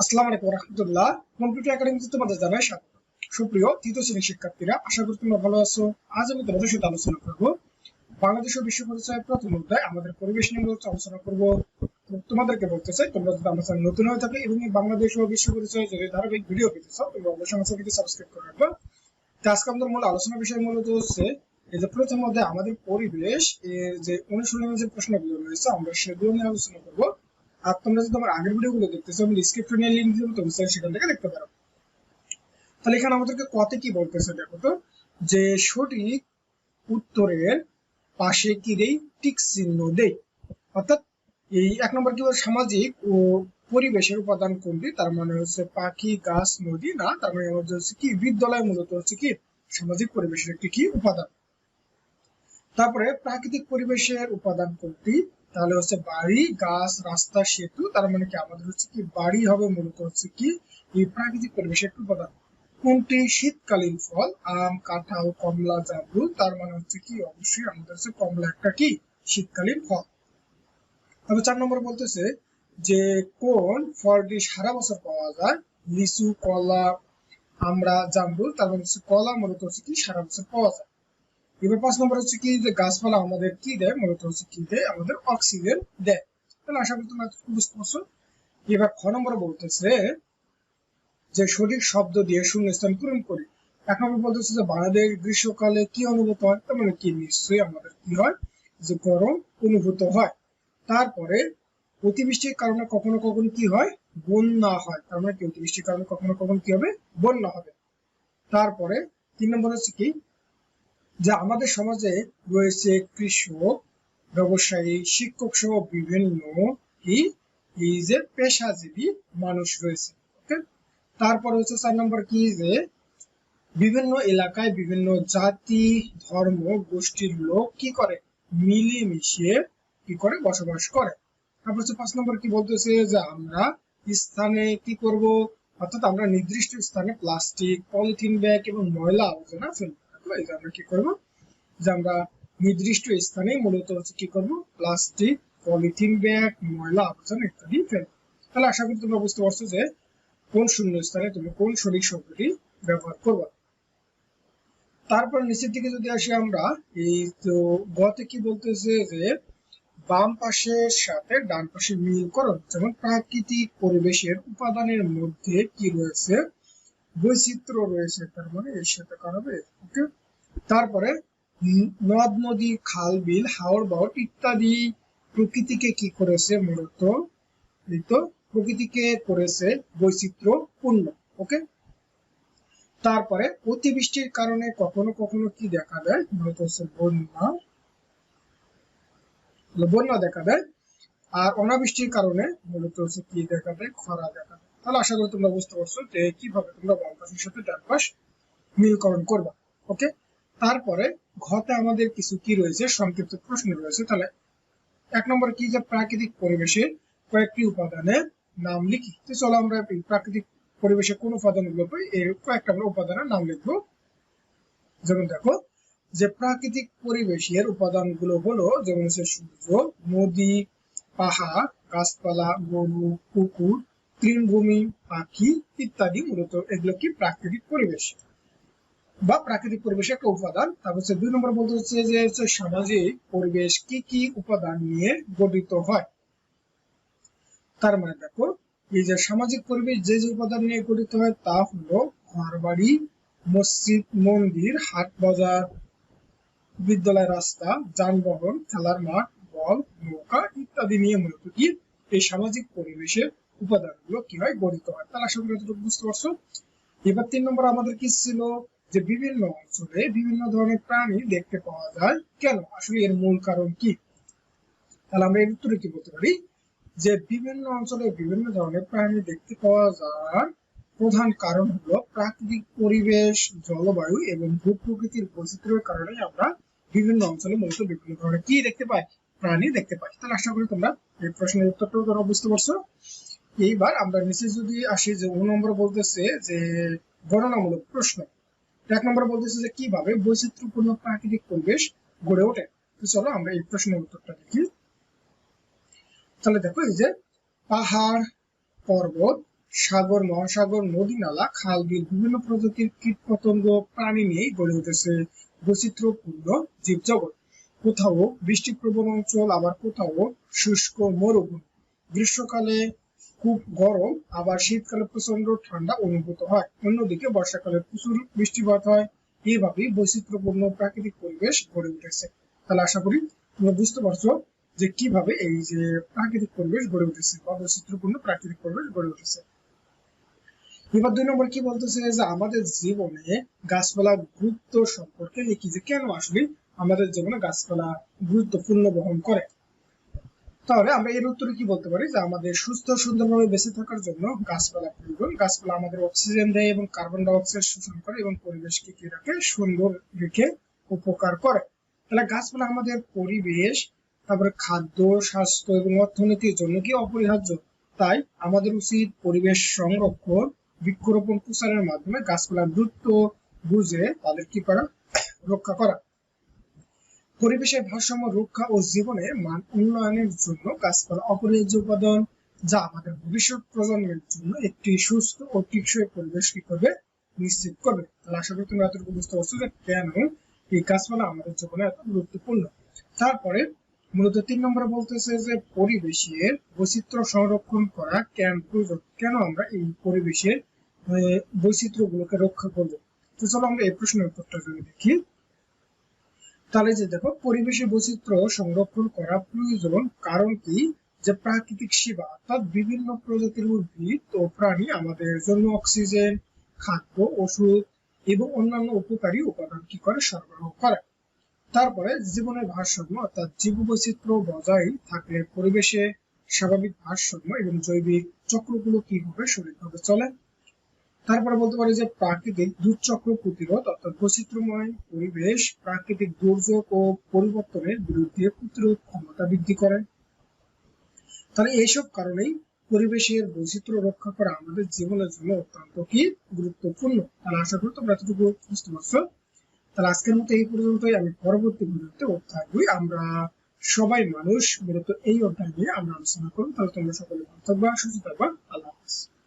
আসসালামু আলাইকুম রহমতুল্লাহ। কম্পিউটার একাডেমিতে তোমাদের জানাই স্বাগত। সুপ্রিয় তৃতীয় শ্রেণির শিক্ষার্থীরা, আশা করি তোমরা ভালো আছো। আজ আমি তোমাদের সাথে আলোচনা করব বাংলাদেশ ও বিশ্ব পরিচয় প্রথম অধ্যায়, আমাদের পরিবেশ নিয়ে আলোচনা করব। তোমাদেরকে বলতে চাই, তোমরা যদি আমার চ্যানেল নতুন হয়ে থাকে এবং বাংলাদেশ ও বিশ্ব পরিচয় যদি ধারাবাহিক ভিডিও পেতে চাও, তোমরা অবশ্যই আমার চ্যানেলটি সাবস্ক্রাইব করে রাখবে। আজকে আমাদের মূল আলোচনা বিষয় মূলত হচ্ছে, এই যে প্রথম অধ্যায়, আমাদের পরিবেশ যে অনুশীলনের যে প্রশ্নগুলো রয়েছে, আমরা সেগুলো নিয়ে আলোচনা করব। আর তোমরা যদি আমার আগের ভিডিওগুলো দেখতেছো, আমি ডিসক্রিপশনে লিংক দিব তোমরা সেখান থেকে দেখতে পারো। তাহলে এখানে আমাদেরকে কতে কি বলতেছে দেখো তো, যে সঠিক উত্তরের পাশে কি দেই? টিক চিহ্ন দেই। অর্থাৎ এই এক নম্বর কি সামাজিক ও পরিবেশের উপাদান কোনটি? তার মানে হচ্ছে পাখি, গাছ, নদী, না? তার মানে আমাদের হচ্ছে কি? বিদ্যালয় মূলত হচ্ছে কি? সামাজিক পরিবেশের একটি কি? উপাদান। তারপরে প্রাকৃতিক পরিবেশের উপাদান কোনটি? তাহলে হচ্ছে বাড়ি, গাছ, রাস্তা, সেতু, তার মানে কি? আমাদের হচ্ছে কি বাড়ি হবে মূলত হচ্ছে কি এই প্রাকৃতিক পরিবেশের একটি উপাদান। কোনটি? শীতকালীন ফল, আম, কাঁঠাল, কমলা, জামরুল, তার মানে হচ্ছে কি অবশ্যই আমাদের হচ্ছে কমলা একটা কি? শীতকালীন ফল। তবে চার নম্বর বলতেছে যে কোন ফলটি সারা বছর পাওয়া যায়? লিচু, কলা, আমরা, জামরুল, তার মানে হচ্ছে কলা মূলত হচ্ছে কি সারা বছর পাওয়া যায়। এবার পাঁচ নম্বর হচ্ছে কি, যে গাছপালা আমাদের কি দেয়? মূলত হচ্ছে কি দেয়? আমাদের অক্সিজেন দেয়। তাহলে আশা করি তোমরা বুঝতে পারছ। এবার খ নম্বর বলতেছে যে সঠিক শব্দ দিয়ে শূন্যস্থান পূরণ করি। এক নম্বর বলতেছে যে বাংলাদেশ গ্রীষ্মকালে কি অনুভূত হয়? তার মানে কি? নিশ্চয়ই আমাদের কি হয়? যে গরম অনুভূত হয়। তারপরে অতিবৃষ্টির কারণে কখনো কখনো কি হয়? বন্যা হয়। তার মানে কি? অতিবৃষ্টির কারণে কখনো কখনো কি হবে? বন্যা হবে। তারপরে তিন নম্বর হচ্ছে কি? যে আমাদের সমাজে রয়েছে কৃষক, ব্যবসায়ী, শিক্ষক সহ বিভিন্ন কি এই যে পেশাজীবী মানুষ রয়েছে তারপর হচ্ছে চার নম্বর কি যে, বিভিন্ন এলাকায় বিভিন্ন জাতি, ধর্ম, গোষ্ঠীর লোক কি করে? মিলেমিশে কি করে বসবাস করে। তারপর হচ্ছে পাঁচ নম্বর কি বলতেছে যে, আমরা স্থানে কি করব? অর্থাৎ আমরা নির্দিষ্ট স্থানে প্লাস্টিক, পলিথিন ব্যাগ এবং ময়লা আবর্জনা ফেলব। রাখব এই যে আমরা কি করব? যে আমরা নির্দিষ্ট স্থানে মূলত হচ্ছে কি করব? প্লাস্টিক, পলিথিন ব্যাগ, ময়লা আবর্জনা ইত্যাদি ফেলব। তাহলে আশা করি তোমরা বুঝতে পারছ যে কোন শূন্য স্থানে তুমি কোন সঠিক শব্দটি ব্যবহার করবে। তারপর নিচের দিকে যদি আসি আমরা, এই তো গতে কি বলতেছে যে বাম পাশের সাথে ডান পাশে মিল করো, যেমন প্রাকৃতিক পরিবেশের উপাদানের মধ্যে কি রয়েছে? বৈচিত্র্য রয়েছে, তার মানে এর সাথে করাবে ওকে তারপরে নদ, নদী, খাল, বিল হাওড় বাওড় ইত্যাদি প্রকৃতিকে কি করেছে মূলত? প্রকৃতিকে করেছে বৈচিত্র্যপূর্ণ ওকে? তারপরে অতিবৃষ্টির কারণে কখনো কখনো কি দেখা দেয়? মূলত হচ্ছে বন্যা। বন্যা দেখা দেয়। আর অনাবৃষ্টির কারণে মূলত হচ্ছে কি দেখা দেয়? খরা দেখা দেয়। তাহলে আশা করি তোমরা বুঝতে পারছ যে কীভাবে তোমরা বাম পাশের সাথে ডান পাশ মিলকরণ করবা, ওকে? তারপরে ঘতে আমাদের কিছু কি রয়েছে? সংক্ষিপ্ত প্রশ্ন রয়েছে। তাহলে এক নম্বর কি যে প্রাকৃতিক পরিবেশের কয়েকটি উপাদানের নাম লিখি? তো চলো আমরা প্রাকৃতিক পরিবেশে কোন উপাদানগুলো পাই এর কয়েকটা আমরা উপাদানের নাম লিখব। যেমন দেখো, যে প্রাকৃতিক পরিবেশের উপাদানগুলো হলো, যেমন হচ্ছে সূর্য নদী, পাহাড়, গাছপালা, গরু পুকুর তৃণভূমি, পাখি ইত্যাদি। মূলত এগুলো কি প্রাকৃতিক পরিবেশ? বা প্রাকৃতিক পরিবেশের একটা উপাদান, তারপর হচ্ছে দুই নম্বর বলতে হচ্ছে যে হচ্ছে সামাজিক পরিবেশ কি কি উপাদান নিয়ে গঠিত হয়? তার মানে দেখো, এই যে সামাজিক পরিবেশ যে যে উপাদান নিয়ে গঠিত হয়, তা হলো ঘর বাড়ি মসজিদ, মন্দির হাট বাজার বিদ্যালয় রাস্তা, যানবাহন, খেলার মাঠ, বল, নৌকা ইত্যাদি নিয়ে মূলত কি এই সামাজিক পরিবেশের উপাদানগুলো কি হয় গঠিত হয়? আশা করি বুঝতে পারছ। এবার তিন নম্বর আমাদের কি ছিল? যে বিভিন্ন অঞ্চলে বিভিন্ন ধরনের প্রাণী দেখতে পাওয়া যায়। কেন? আসলে এর মূল কারণ কি? তাহলে আমরা এর উত্তরে কি বলতে পারি? যে বিভিন্ন অঞ্চলে বিভিন্ন ধরনের প্রাণী দেখতে পাওয়া যাওয়ার প্রধান কারণ হলো প্রাকৃতিক পরিবেশ, জলবায়ু এবং ভূ প্রকৃতির বৈচিত্র্যের কারণে আমরা বিভিন্ন অঞ্চলে মূলত বিভিন্ন ধরনের কি দেখতে পাই? প্রাণী দেখতে পাই। তাহলে আশা করি তোমরা এই প্রশ্নের উত্তরটাও তোমরা বুঝতে পারছ। এইবার আমরা নিচে যদি আসি, যে ও নম্বর বলতেছে যে গণনামূলক প্রশ্ন। এক নম্বর বলতেছে যে কীভাবে বৈচিত্র্যপূর্ণ প্রাকৃতিক পরিবেশ গড়ে ওঠে? চলো আমরা এই প্রশ্নের উত্তরটা দেখি। তাহলে দেখো এই যে পাহাড়, পর্বত, সাগর, মহাসাগর, নদী, নালা, খাল, বিল বিভিন্ন প্রজাতির কীট পতঙ্গ প্রাণী নিয়েই গড়ে উঠেছে বৈচিত্র্যপূর্ণ জীবজগৎ। কোথাও বৃষ্টিপ্রবণ অঞ্চল, আবার কোথাও শুষ্ক মরুভূমি। গ্রীষ্মকালে খুব গরম, আবার শীতকালে প্রচণ্ড ঠান্ডা অনুভূত হয়। অন্যদিকে বর্ষাকালে প্রচুর বৃষ্টিপাত হয়। এইভাবেই বৈচিত্র্যপূর্ণ প্রাকৃতিক পরিবেশ গড়ে উঠেছে। তাহলে আশা করি তোমরা বুঝতে পারছ যে কীভাবে এই যে প্রাকৃতিক পরিবেশ গড়ে উঠেছে বা বৈচিত্র্যপূর্ণ প্রাকৃতিক পরিবেশ গড়ে উঠেছে। এবার দুই নম্বর কি বলতেছে যে আমাদের জীবনে গাছপালা গুরুত্ব সম্পর্কে লিখি যে কেন আসলে আমাদের জীবনে গাছপালা গুরুত্বপূর্ণ বহন করে? তাহলে আমরা এর উত্তরে কি বলতে পারি? যে আমাদের সুস্থ সুন্দরভাবে বেঁচে থাকার জন্য গাছপালা প্রয়োজন গাছপালা আমাদের অক্সিজেন দেয় এবং কার্বন ডাই অক্সাইড শোষণ করে এবং পরিবেশকে কি রাখে? সুন্দর রেখে উপকার করে। তাহলে গাছপালা আমাদের পরিবেশ, তারপরে খাদ্য, স্বাস্থ্য এবং অর্থনীতির জন্য কি অপরিহার্য? তাই আমাদের উচিত পরিবেশ সংরক্ষণ, বৃক্ষরোপণ প্রচারের মাধ্যমে গাছপালার গুরুত্ব বুঝে তাদের কি করা? রক্ষা করা। পরিবেশের ভারসাম্য রক্ষা ও জীবনের মান উন্নয়নের জন্য গাছপালা অপরিহার্য উপাদান, যা আমাদের ভবিষ্যৎ প্রজন্মের জন্য একটি সুস্থ ও টিকসই পরিবেশ কি করবে নিশ্চিত করবে। তাহলে আশা করি তুমি এতটুকু বুঝতে পারছ যে কেন এই গাছপালা আমাদের জীবনে এত গুরুত্বপূর্ণ। তারপরে মূলত তিন নম্বরে বলতেছে যে পরিবেশের বৈচিত্র্য সংরক্ষণ করা কেন প্রয়োজন? কেন আমরা এই পরিবেশের বৈচিত্র্য গুলোকে রক্ষা করব? তো চলো আমরা এই প্রশ্নের উত্তরটা দেখি। তাহলে যে দেখো, পরিবেশের বৈচিত্র্য সংরক্ষণ করা প্রয়োজন, কারণ কি? যে প্রাকৃতিক সেবা, অর্থাৎ বিভিন্ন প্রজাতির উদ্ভিদ ও প্রাণী আমাদের জন্য অক্সিজেন, খাদ্য, ওষুধ এবং অন্যান্য উপকারী উপাদান কি করে? সরবরাহ করে। তারপরে জীবনের ভারসাম্য, অর্থাৎ জীব বৈচিত্র্য বজায় থাকলে পরিবেশে স্বাভাবিক ভারসাম্য এবং জৈবিক চক্রগুলো কীভাবে সঠিকভাবে চলে? তারপরে বলতে পারি যে প্রাকৃতিক দুর্চক্র প্রতিরোধ, অর্থাৎ বৈচিত্র্যময় পরিবেশ, প্রাকৃতিক দুর্যোগ ও পরিবর্তনের বিরুদ্ধে প্রতিরোধ ক্ষমতা বৃদ্ধি করে। তাহলে এইসব কারণেই পরিবেশের বৈচিত্র্য রক্ষা করা আমাদের জীবনের জন্য অত্যন্ত কি গুরুত্বপূর্ণ। তাহলে আশা করি তোমরা এতটুকু বুঝতে পারছ। তাহলে আজকের মতো এই পর্যন্তই। আমি পরবর্তী ভিডিওতে অধ্যায় দুই, আমরা সবাই মানুষ, মূলত এই অধ্যায় নিয়ে আমরা আলোচনা করব। তাহলে তোমরা সকলে ভালো থাকবা, সুস্থ থাকবা। আল্লাহ হাফিজ।